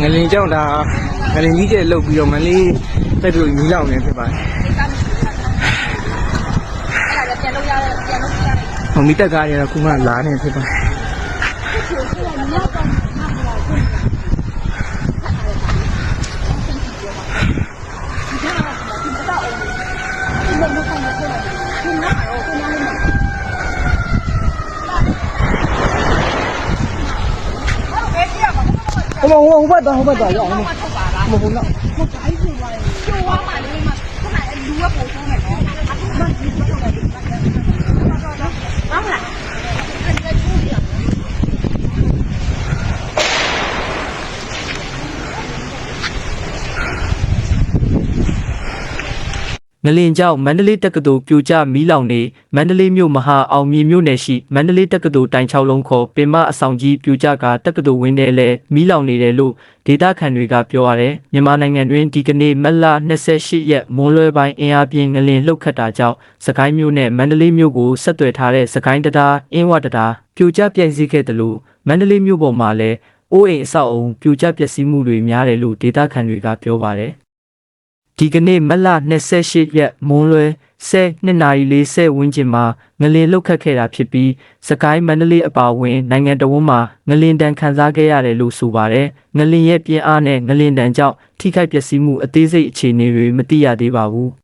ငလင်ကြောင့်ဒါငလင်ကြီးကျဲလုတ်ပြီးတော့မလေးတက်ပြီးမီးလောင်နေဖြစ်ပါတယ်အဲ့ဒါလည်းပြန်လို့ရတယ်ပြန်လို့ရတယ်ဟိုမီးတက်ကားတွေကတော့ခုမှလာနေဖြစ်ပါတယ် ဟိုဟိုဟိုဘက်တော့ဟိုဘက်တော့ရအောင်မှထုတ်ပါလားမဟုတ်တော့ကျိုးသွားမှလေးမှခုနကလူကပို့ဆုံးမယ်နော်အခုမှဒီထုတ်တယ်ဟုတ်လားအဲ့ဒါကျိုးရ ငလင်ကြောင့်မန္တလေးတက္ကသိုလ်ပြိုကျမီးလောင်နေမန္တလေးမြို့မဟာအောင်မြေမြို့နယ်ရှိမန္တလေးတက္ကသိုလ်တိုင်6လုံးခေါ်ပင်မအဆောင်ကြီးပြိုကျကတက္ကသိုလ်ဝင်းထဲလဲမီးလောင်နေတယ်လို့ဒေတာခန်တွေကပြောရတယ်မြန်မာနိုင်ငံတွင်ဒီကနေ့မတ်လ28ရက်မွန်းလွဲပိုင်းအင်အားပြင်းငလင်လှုပ်ခတ်တာကြောင့်စကိုင်းမြို့နဲ့မန္တလေးမြို့ကိုဆက်သွယ်ထားတဲ့စကိုင်းတံတားအင်းဝတံတားပြိုကျပြိုင်စီခဲ့တယ်လို့မန္တလေးမြို့ပေါ်မှာလည်းအိုးအိမ်အဆောက်အုံပြိုကျပျက်စီးမှုတွေများတယ်လို့ဒေတာခန်တွေကပြောပါတယ် ဒီကနေ့မတ်လ28ရက်မွန်းလွဲ10နာရီ40ဝန်းကျင်မှာငလင်လှုပ်ခတ်ခဲ့တာဖြစ်ပြီးစကိုင်းမန္တလေးအပါအဝင်နိုင်ငံတော်ဝန်မှာငလင်တန်ခံစားခဲ့ရတယ်လို့ဆိုပါတယ်။ငလင်ရဲ့ပြင်းအားနဲ့ငလင်တန်ကြောင့်ထိခိုက်ပျက်စီးမှုအသေးစိတ်အခြေအနေတွေမသိရသေးပါဘူး။